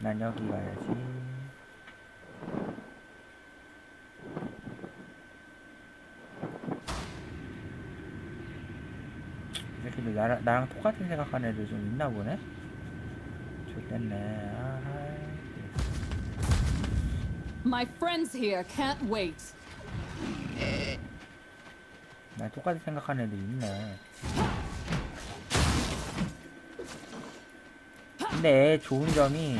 난 여기 가야지. 이렇게 나랑, 나랑 똑같은 생각하는 애들 좀 있나 보네? 좋겠네. My friends here can't wait. 나 똑같이 생각하는 애들 있네. 근데 좋은 점이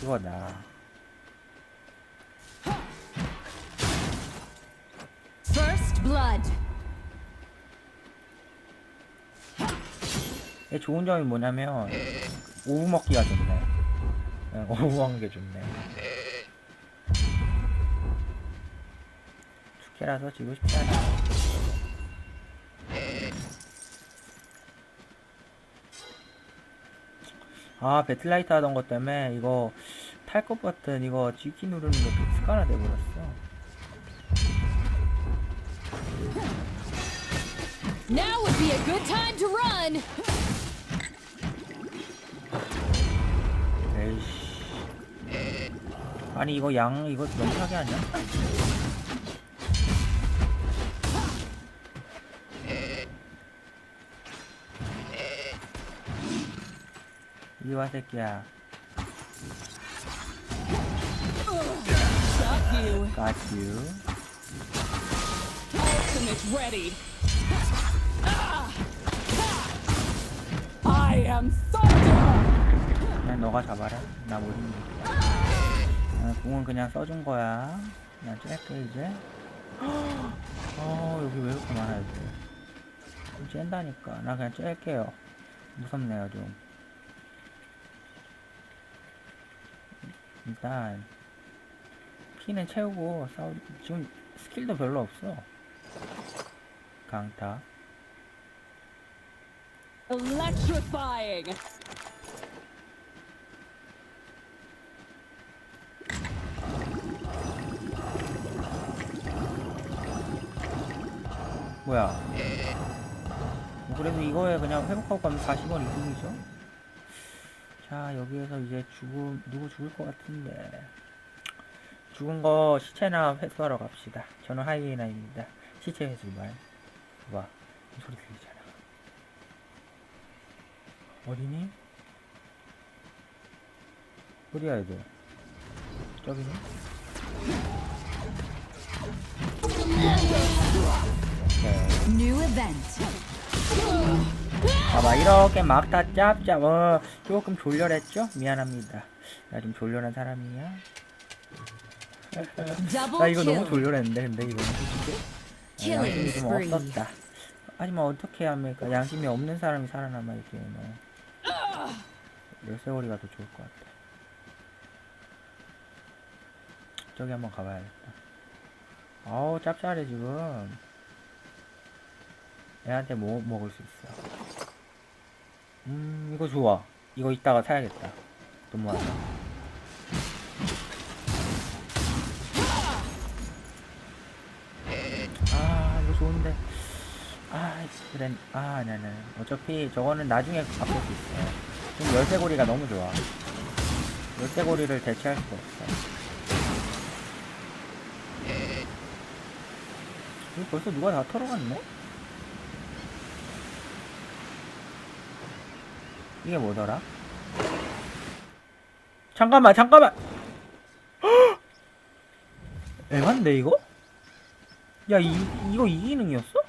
그거다. First blood. 얘 좋은 점이 뭐냐면 오후 먹기가 좋네. 응, 오후 먹는 게 좋네. 축제라서 지고 싶지 않아. 아 배틀라이트 하던 것 때문에 이거 탈 것 같은 이거 G키 누르는 것도 습관화 돼버렸어. Now would be a good time to run. 에이씨. 아니 이거 양 이거 너무 사기 아니야? 이리 와 새끼야. Got you. Got you. Ultimate ready. I am thunder. 그냥 너가 잡아라. 나못 이기니까. 아, 공은 그냥 써준 거야. 그냥 쬐게 이제. 어 여기 왜 이렇게 많아 이제. 좀 쬐다니까. 나 그냥 쬐게요. 무섭네요 좀. 일단 피는 채우고 싸우. 지금 스킬도 별로 없어. 강타. Electrifying. 뭐야? 뭐 그래도 이거에 그냥 회복하고 가면 40원 이득이죠? 자, 여기에서 이제 죽음, 누구 죽을 것 같은데. 죽은 거 시체나 회수하러 갑시다. 저는 하이에나입니다. 시체 회수만. 봐봐. 이 소리 들리잖아. 어디니? 어디야, 애들? 저기니? New event. 봐봐 이렇게 막 다 짭짭. 어 조금 졸렬했죠? 미안합니다. 나 좀 졸렬한 사람이야. 나 이거 너무. 졸렬했는데 근데 이거는 솔직히 아, Killing 양심이 좀. 없었다. 하지만 어떻게 합니까? 양심이 없는 사람이 살아남아 이 게임은 열쇠고리가 더 좋을 것 같아. 저기 한번 가봐야겠다. 아우 짭짤해 지금. 애한테 뭐 먹을 수 있어 음 이거 좋아. 이거 이따가 사야겠다. 돈 모아서. 아 이거 좋은데. 아 그래 아 네네 어차피 저거는 나중에 바꿀 수 있어요. 지금 열쇠고리가 너무 좋아. 열쇠고리를 대체할 수가 없어. 벌써 누가 다 털어갔네? 이게 뭐더라? 잠깐만 잠깐만 헉! 에반데 이거? 야 이, 이거 이 기능이었어?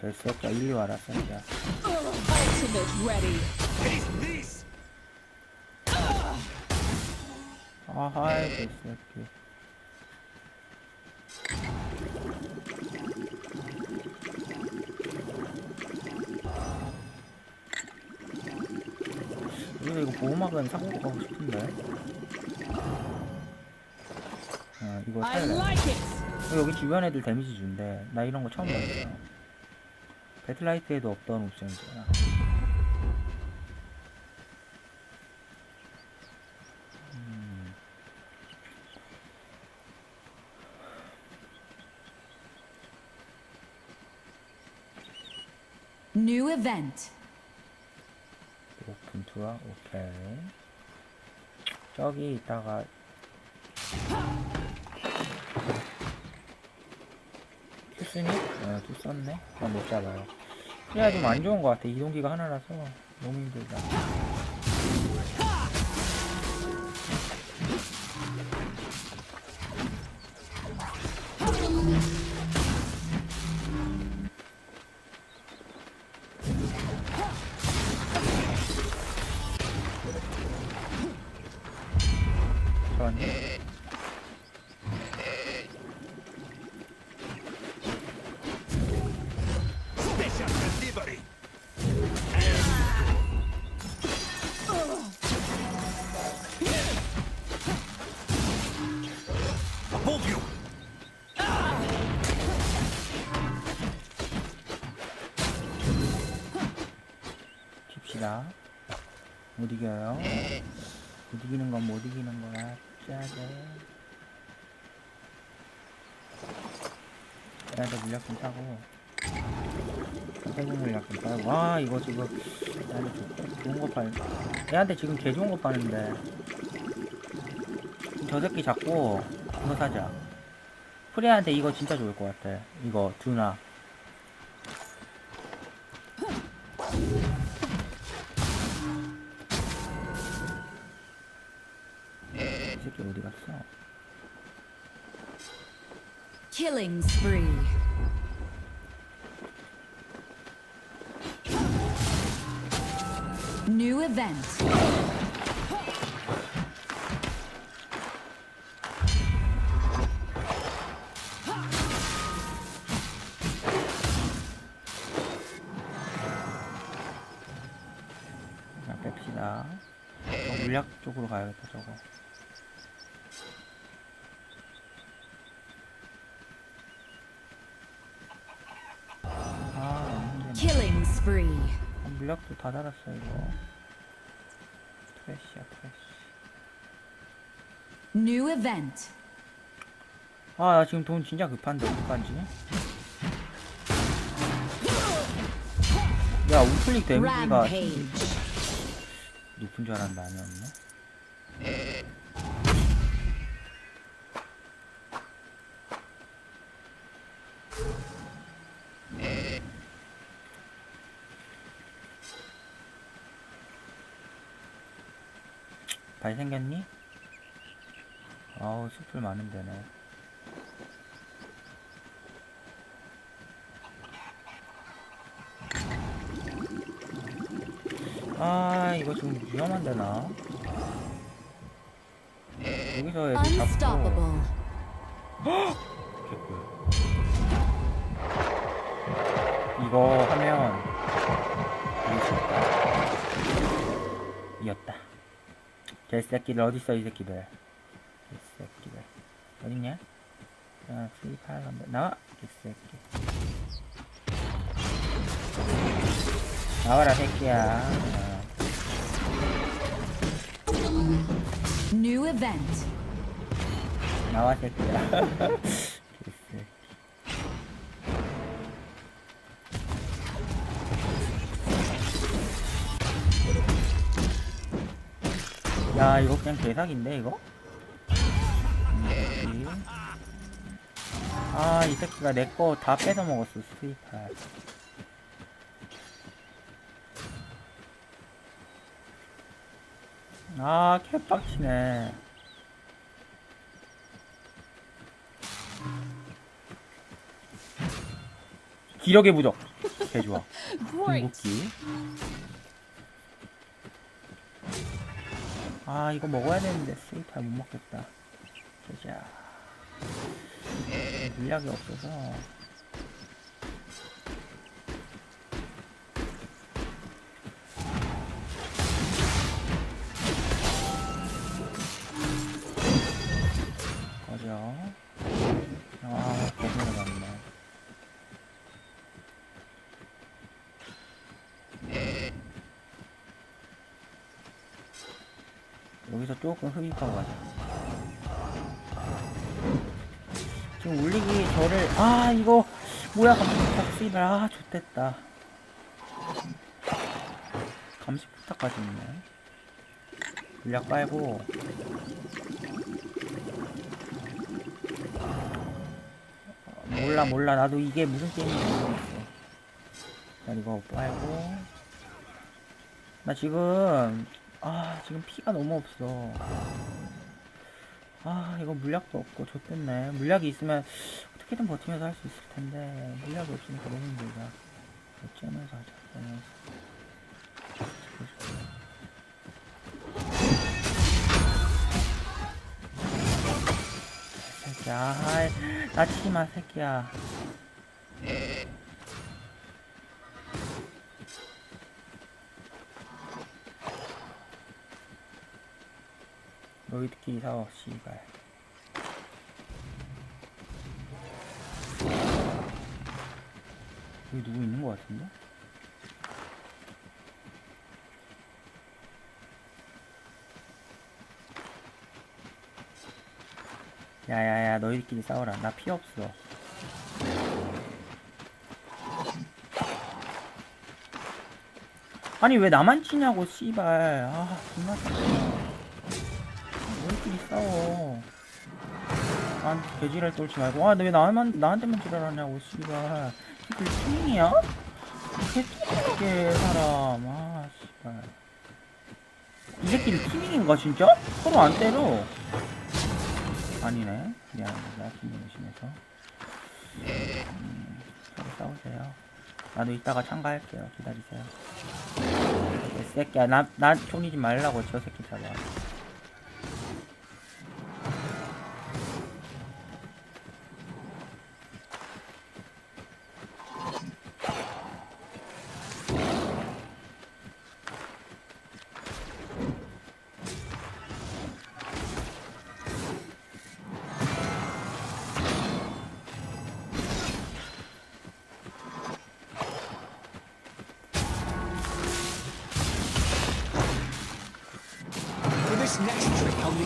개새끼야 일리 와라 ready. 아하이 개새끼 이거 이거 보호막은 사고 가고 싶은데. 아 이거 사야. 돼. 여기 주변 애들 데미지 준대. 나 이런 거 처음 봤어. 배틀라이트에도 없던 옵션이잖아 New event. 오픈 투어 오케이 저기 있다가 투쓰니? 어, 투 썼네? 그럼 못 잡아요 그래야 좀 안 좋은 것 같아 이동기가 하나라서 너무 힘들다 you. 칩시다. 못 이겨요. 못 이기는 건 못 이기는 거야. 짜게. 얘한테 물약 좀 사고. 세금 물약 좀 사고. 와, 이거 지금. 얘한테 좋- 좋은 거 팔. 얘한테 지금 개 좋은 거 파는데. 저 새끼 잡고, 이거 사자. 프레한테 이거 진짜 좋을 것 같아. 이거, 두나. 새끼 어디 갔어? Killing spree. New event. 그냥 뺍시다. 저 물약 쪽으로 가야겠다, 저거. 아, 너무 힘드네. Killing spree. 아, 물약도 다 달았어, 이거. 트래쉬야, 트래쉬. New event. 아, 나 지금 돈 진짜 급한데, 어떡하지? 야, 우클릭 데미지가. 높은 줄 알았는데 아니었네. 잘생겼니? 아우 숲을 많은 데네. 아 이거 좀 위험한데 나 여기서 애들 잡고. 개꿀 이거 하면 있다 이겼다 개새끼들 어딨어 이 새끼들? 개새끼들. 어딨냐? 자 스위파를 한번. 나와 개새끼. 나와라 새끼야. 어. New event. 나와 새끼야 야 이거 그냥 개사기인데 이거? 음, 아이 새끼가 내 거 다 뺏어 먹었어 스위파 아 개빡치네. 기력의 부족. 개 좋아. Great. 궁극기 아 이거 먹어야 되는데. 스위파 못 먹겠다. 보자. 물약이 없어서 여기서 조금 흡입하고 가자. 지금 울리기 저를 아 이거 뭐야 쓰이발 아 좋댔다. 감시 부탁까지 있네. 물약 빨고. 어, 몰라 몰라 나도 이게 무슨 게임인지 모르겠어. 난 이거 빨고. 나 지금 아 지금 피가 너무 없어. 아 이거 물약도 없고 좋댔네. 물약이 있으면 어떻게든 버티면서 할 수 있을 텐데 물약이 없으니까 너무 힘들다. 어쩌면서 하자. 어쩌면서. 새끼야, 아이, 나 치지 마, 새끼야. 너희들끼리 싸워, 씨발. 여기 누구 있는 것 같은데? 야야야 너희들끼리 싸워라 나피 없어 아니 왜 나만 치냐고 씨발 아 존나 너희끼리 싸워 난 개지랄 떨지 말고 아 왜 나만 나한테만 지랄하냐고 씨발 이들 팀이야? 개띠게 사람 아 씨발 이 새끼들 팀인가 진짜? 서로 안 때려 아니네. 미안합니다. 기분이 심해서. 음, 서로 싸우세요. 나도 이따가 참가할게요. 기다리세요. 이 새끼야, 나, 나 총이지 말라고 저 새끼 잡아.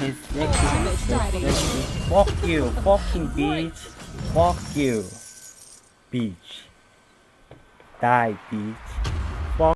끼야. 개새끼. 개새끼. Fuck you, fucking bitch. Fuck you, bitch. Die, bitch.